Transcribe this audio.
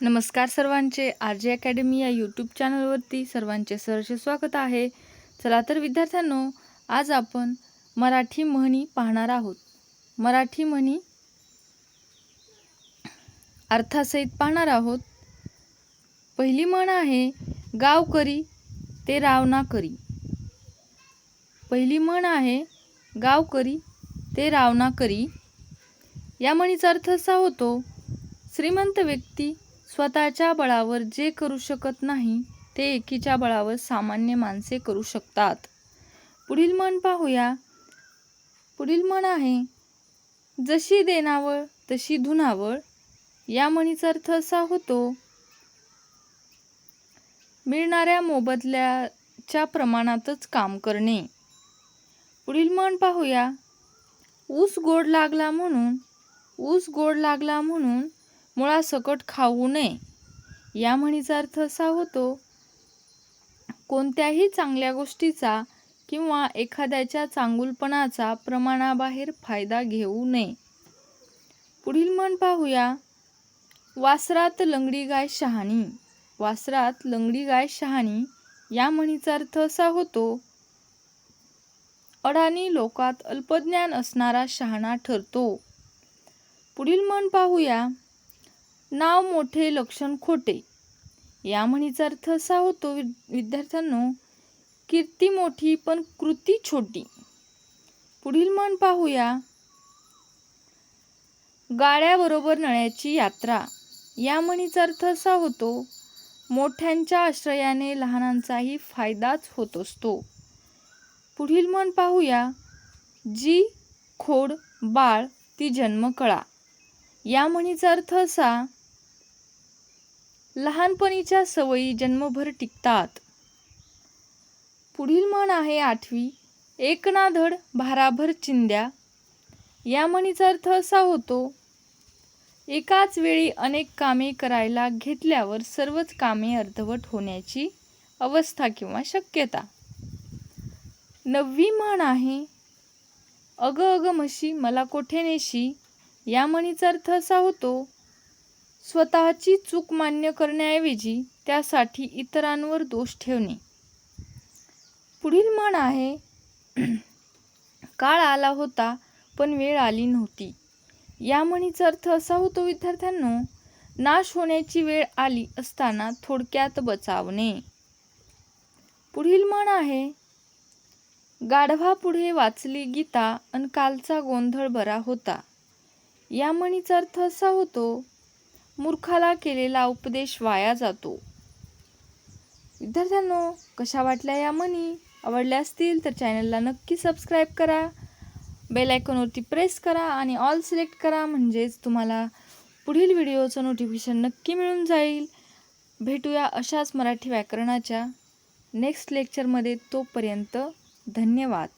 नमस्कार सर्वांचे. R J academy या यूट्यूब चॅनलवरती सर्वांचे सहर्ष स्वागत आहे. चला तर विद्यार्थ्यांनो आज आपण मराठी म्हणी पाहणार आहोत. मराठी म्हणी अर्थासहित पाहणार आहोत. पहिली म्हण आहे गाव करी ते रावना करी. पहिली म्हण आहे गाव करी ते रावना करी. या म्हणीचा अर्थ असा होतो श्रीमंत व्यक्ती स्वतःच्या बळावर जे करू शकत नाही ते एकीच्या बळावर सामान्य माणसे करू शकतात. पुढील म्हण पाहूया. पुढील म्हण आहे जशी देनावळ तशी धुनावळ. या म्हणीचा अर्थ असा होतो मिळणाऱ्या मोबदल्याच्या प्रमाणातच काम करणे. पुढील म्हण पाहूया ऊस गोड लागला म्हणून ऊस गोड लागला म्हणून मुळासकट खाऊ नये. या म्हणीचा अर्थ असा होतो कोणत्याही चांगल्या गोष्टीचा किंवा एखाद्याच्या चांगुलपणाचा प्रमाणाबाहेर फायदा घेऊ नये. पुढील म्हण पाहूया. वासरात लंगडी गाय शहाणी. वासरात लंगडी गाय शहाणी या म्हणीचा अर्थ असा होतो अडाणी लोकात अल्पज्ञान असणारा शहाणा ठरतो. पुढील म्हण पाहूया. नाव मोठे लक्षण खोटे. या म्हणीचा अर्थ असा होतो वि विद्यार्थ्यांनो कीर्ती मोठी पण कृती छोटी. पुढील म्हण पाहूया. गाड्याबरोबर नळ्याची यात्रा. या म्हणीचा अर्थ असा होतो मोठ्यांच्या आश्रयाने लहानांचाही फायदाच होत असतो. पुढील म्हण पाहूया. जी खोड बाळ ती जन्मकळा. या म्हणीचा अर्थ असा लहानपणीच्या सवयी जन्मभर टिकतात. पुढील म्हण आहे आठवी एकनाधड धड भाराभर चिंद्या. या म्हणीचा अर्थ असा होतो एकाच वेळी अनेक कामे करायला घेतल्यावर सर्वच कामे अर्धवट होण्याची अवस्था किंवा शक्यता. नववी म्हण आहे अग अग म्हशी मला कोठे नेशी? या म्हणीचा अर्थ असा होतो स्वतःची चूक मान्य करण्याऐवजी त्यासाठी इतरांवर दोष ठेवणे. पुढील म्हण आहे काळ आला होता पण वेळ आली नव्हती. या म्हणीचा अर्थ असा होतो विद्यार्थ्यांनो नाश होण्याची वेळ आली असताना थोडक्यात बचावणे. पुढील म्हण आहे गाढवा पुढे वाचली गीता अन कालचा गोंधळ बरा होता. या म्हणीचा अर्थ असा होतो मूर्खाला केलेला उपदेश वाया जातो. विद्यार्थ्यांनो कशा वाटल्या या म्हणी आवडल्या असतील तर चॅनलला नक्की सबस्क्राईब करा. बेल आयकॉनवरती प्रेस करा आणि ऑल सिलेक्ट करा म्हणजेच तुम्हाला पुढील व्हिडिओचं नोटिफिकेशन नक्की मिळून जाईल. भेटूया अशाच मराठी व्याकरणाच्या नेक्स्ट लेक्चरमध्ये तोपर्यंत धन्यवाद.